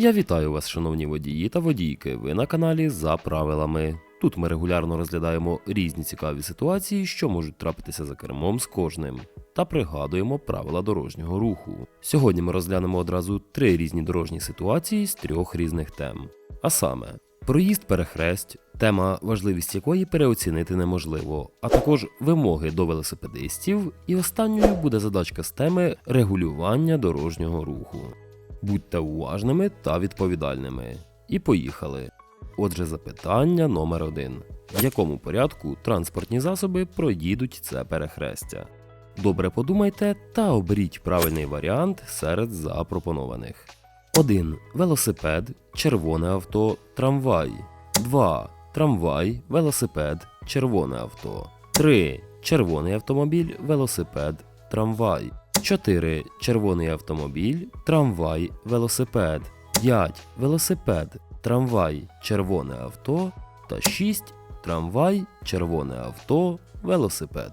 Я вітаю вас, шановні водії та водійки. Ви на каналі за правилами. Тут ми регулярно розглядаємо різні цікаві ситуації, що можуть трапитися за кермом з кожним, та пригадуємо правила дорожнього руху. Сьогодні ми розглянемо одразу три різні дорожні ситуації з трьох різних тем. А саме, проїзд перехресть, тема важливість якої переоцінити неможливо, а також вимоги до велосипедистів, і останньою буде задачка з теми регулювання дорожнього руху. Будьте уважними та відповідальними. І поїхали. Отже, запитання номер один: в якому порядку транспортні засоби проїдуть це перехрестя? Добре подумайте та оберіть правильний варіант серед запропонованих. 1. Велосипед, червоне авто, трамвай. 2. Трамвай, велосипед, червоне авто. 3. Червоний автомобіль, велосипед, трамвай. 4. Червоний автомобіль, трамвай, велосипед. 5. Велосипед, трамвай, червоне авто. Та 6. Трамвай, червоне авто, велосипед.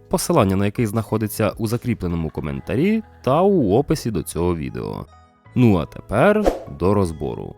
посилання на який знаходиться у закріпленому коментарі та у описі до цього відео. Ну а тепер до розбору.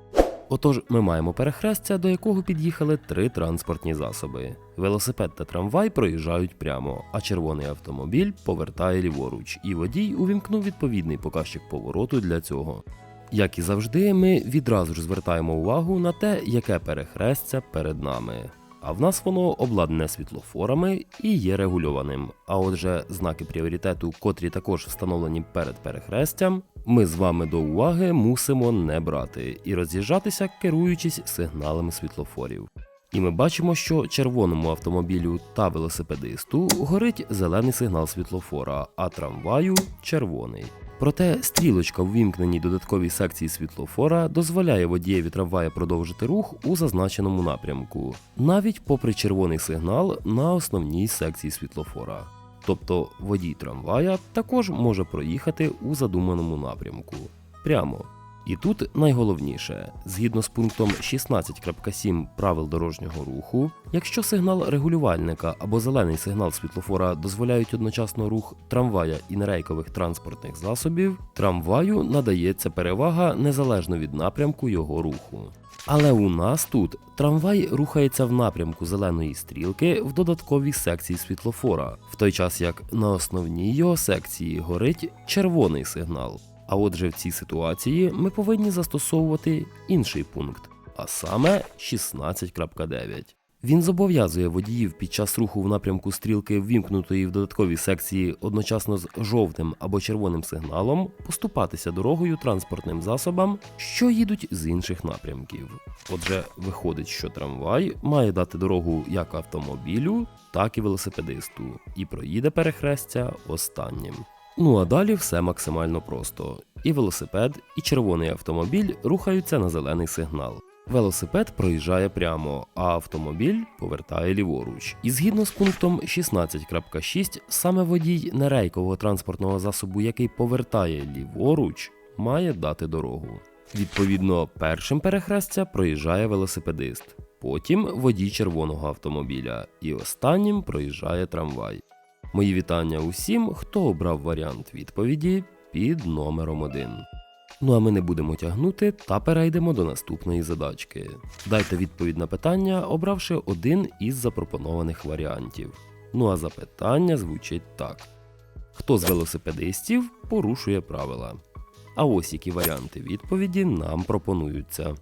Отож, ми маємо перехрестя, до якого під'їхали три транспортні засоби. Велосипед та трамвай проїжджають прямо, а червоний автомобіль повертає ліворуч, і водій увімкнув відповідний показчик повороту для цього. Як і завжди, ми відразу ж звертаємо увагу на те, яке перехрестя перед нами. А в нас воно обладнане світлофорами і є регульованим. А отже, знаки пріоритету, котрі також встановлені перед перехрестям, ми з вами до уваги мусимо не брати і роз'їжджатися, керуючись сигналами світлофорів. І ми бачимо, що червоному автомобілю та велосипедисту горить зелений сигнал світлофора, а трамваю червоний. Проте стрілочка в вімкненій додатковій секції світлофора дозволяє водієві трамвая продовжити рух у зазначеному напрямку, навіть попри червоний сигнал на основній секції світлофора. Тобто водій трамвая також може проїхати у задуманому напрямку прямо. І тут найголовніше, згідно з пунктом 16.7 правил дорожнього руху, якщо сигнал регулювальника або зелений сигнал світлофора дозволяють одночасно рух трамвая і нерейкових транспортних засобів, трамваю надається перевага незалежно від напрямку його руху. Але у нас тут трамвай рухається в напрямку зеленої стрілки в додатковій секції світлофора, в той час як на основній його секції горить червоний сигнал. А отже, в цій ситуації ми повинні застосовувати інший пункт, а саме 16.9. Він зобов'язує водіїв під час руху в напрямку стрілки, ввімкнутої в додатковій секції одночасно з жовтим або червоним сигналом, поступатися дорогою транспортним засобам, що їдуть з інших напрямків. Отже, виходить, що трамвай має дати дорогу як автомобілю, так і велосипедисту, і проїде перехрестя останнім. Ну а далі все максимально просто. І велосипед, і червоний автомобіль рухаються на зелений сигнал. Велосипед проїжджає прямо, а автомобіль повертає ліворуч. І згідно з пунктом 16.6, саме водій нерейкового транспортного засобу, який повертає ліворуч, має дати дорогу. Відповідно, першим перехрестя проїжджає велосипедист, потім водій червоного автомобіля, і останнім проїжджає трамвай. Мої вітання усім, хто обрав варіант відповіді під номером 1. Ну а ми не будемо тягнути та перейдемо до наступної задачки. Дайте відповідь на питання, обравши один із запропонованих варіантів. Ну а запитання звучить так: Хто з велосипедистів порушує правила? А ось які варіанти відповіді нам пропонуються.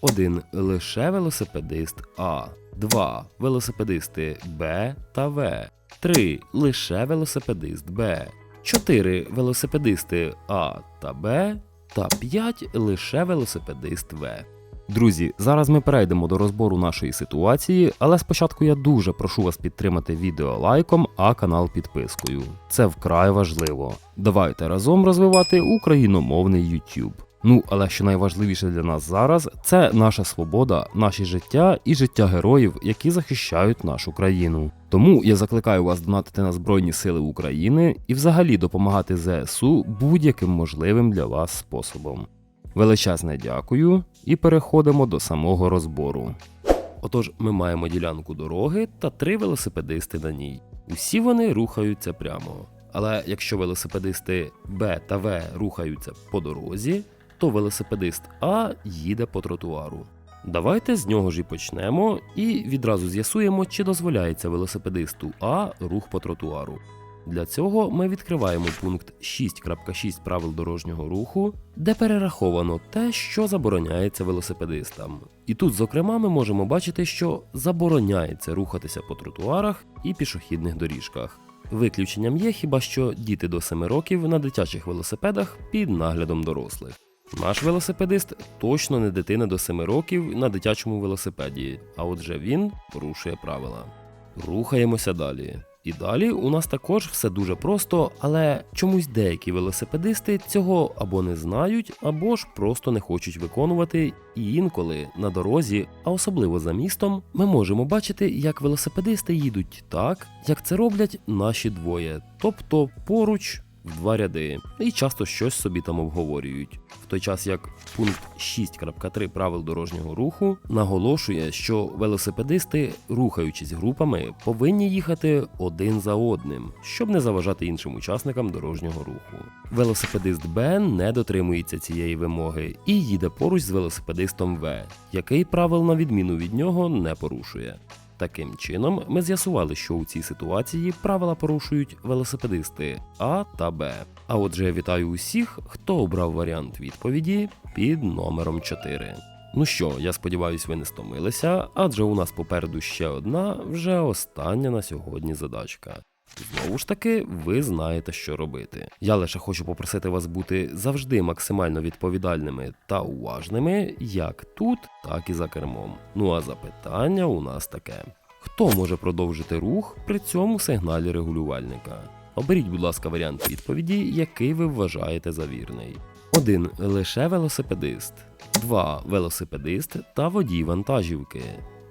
1. Лише велосипедист А. 2. Велосипедисти Б та В. 3. Лише велосипедист Б. 4. Велосипедисти А та Б. Та 5. Лише велосипедист В. Друзі, зараз ми перейдемо до розбору нашої ситуації, але спочатку я дуже прошу вас підтримати відео лайком, а канал підпискою. Це вкрай важливо. Давайте разом розвивати україномовний YouTube. Ну, але що найважливіше для нас зараз, це наша свобода, наші життя і життя героїв, які захищають нашу країну. Тому я закликаю вас донатити на Збройні Сили України і взагалі допомагати ЗСУ будь-яким можливим для вас способом. Величезне дякую і переходимо до самого розбору. Отож, ми маємо ділянку дороги та три велосипедисти на ній. Усі вони рухаються прямо. Але якщо велосипедисти Б та В рухаються по дорозі, то велосипедист А їде по тротуару. Давайте з нього ж і почнемо і відразу з'ясуємо, чи дозволяється велосипедисту А рух по тротуару. Для цього ми відкриваємо пункт 6.6 правил дорожнього руху, де перераховано те, що забороняється велосипедистам. І тут, зокрема, ми можемо бачити, що забороняється рухатися по тротуарах і пішохідних доріжках. Виключенням є хіба що діти до 7 років на дитячих велосипедах під наглядом дорослих. Наш велосипедист точно не дитина до 7 років на дитячому велосипеді, а отже він порушує правила. Рухаємося далі. І далі у нас також все дуже просто, але чомусь деякі велосипедисти цього або не знають, або ж просто не хочуть виконувати. І інколи на дорозі, а особливо за містом, ми можемо бачити, як велосипедисти їдуть так, як це роблять наші двоє, тобто поруч в два ряди, і часто щось собі там обговорюють. В той час як пункт 6.3 правил дорожнього руху наголошує, що велосипедисти, рухаючись групами, повинні їхати один за одним, щоб не заважати іншим учасникам дорожнього руху. Велосипедист Б не дотримується цієї вимоги і їде поруч з велосипедистом В, який правил на відміну від нього не порушує. Таким чином, ми з'ясували, що у цій ситуації правила порушують велосипедисти А та Б. А отже, я вітаю усіх, хто обрав варіант відповіді під номером 4. Ну що, я сподіваюся, ви не стомилися, адже у нас попереду ще одна, вже остання на сьогодні задачка. Знову ж таки, ви знаєте, що робити. Я лише хочу попросити вас бути завжди максимально відповідальними та уважними, як тут, так і за кермом. Ну а запитання у нас таке: хто може продовжити рух при цьому сигналі регулювальника? Оберіть, будь ласка, варіант відповіді, який ви вважаєте за вірний. 1. Лише велосипедист. 2. Велосипедист та водій вантажівки.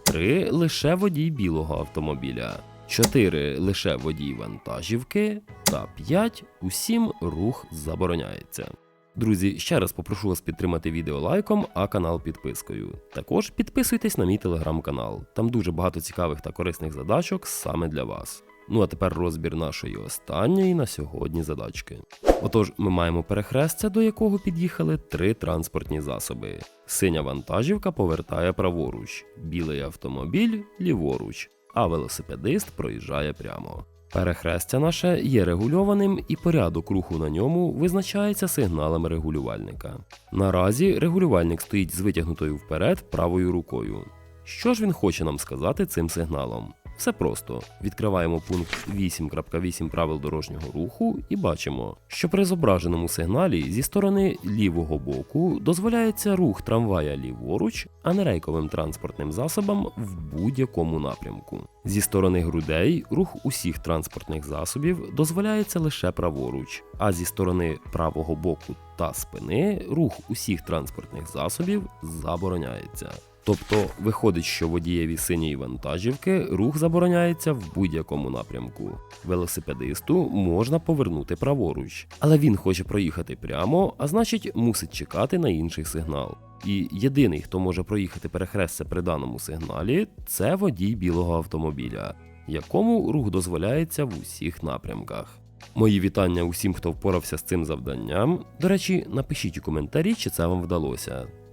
3. Лише водій білого автомобіля. 4. Лише водій вантажівки. Та 5. Усім рух забороняється. Друзі, ще раз попрошу вас підтримати відео лайком, а канал підпискою. Також підписуйтесь на мій телеграм-канал. Там дуже багато цікавих та корисних задачок саме для вас. Ну а тепер розбір нашої останньої на сьогодні задачки. Отож, ми маємо перехрестя, до якого під'їхали три транспортні засоби. Синя вантажівка повертає праворуч, білий автомобіль ліворуч, а велосипедист проїжджає прямо. Перехрестя наше є регульованим і порядок руху на ньому визначається сигналами регулювальника. Наразі регулювальник стоїть з витягнутою вперед правою рукою. Що ж він хоче нам сказати цим сигналом? Все просто відкриваємо пункт 8.8 правил дорожнього руху і бачимо, що при зображеному сигналі зі сторони лівого боку дозволяється рух трамвая ліворуч, а не рейковим транспортним засобам в будь-якому напрямку. Зі сторони грудей рух усіх транспортних засобів дозволяється лише праворуч, а зі сторони правого боку та спини рух усіх транспортних засобів забороняється. Тобто виходить, що водієві синьої вантажівки рух забороняється в будь-якому напрямку. Велосипедисту можна повернути праворуч, але він хоче проїхати прямо, а значить мусить чекати на інший сигнал. І єдиний, хто може проїхати перехрестя при даному сигналі, це водій білого автомобіля, якому рух дозволяється в усіх напрямках. Мої вітання усім, хто впорався з цим завданням. До речі, напишіть у коментарі, чи це вам вдалося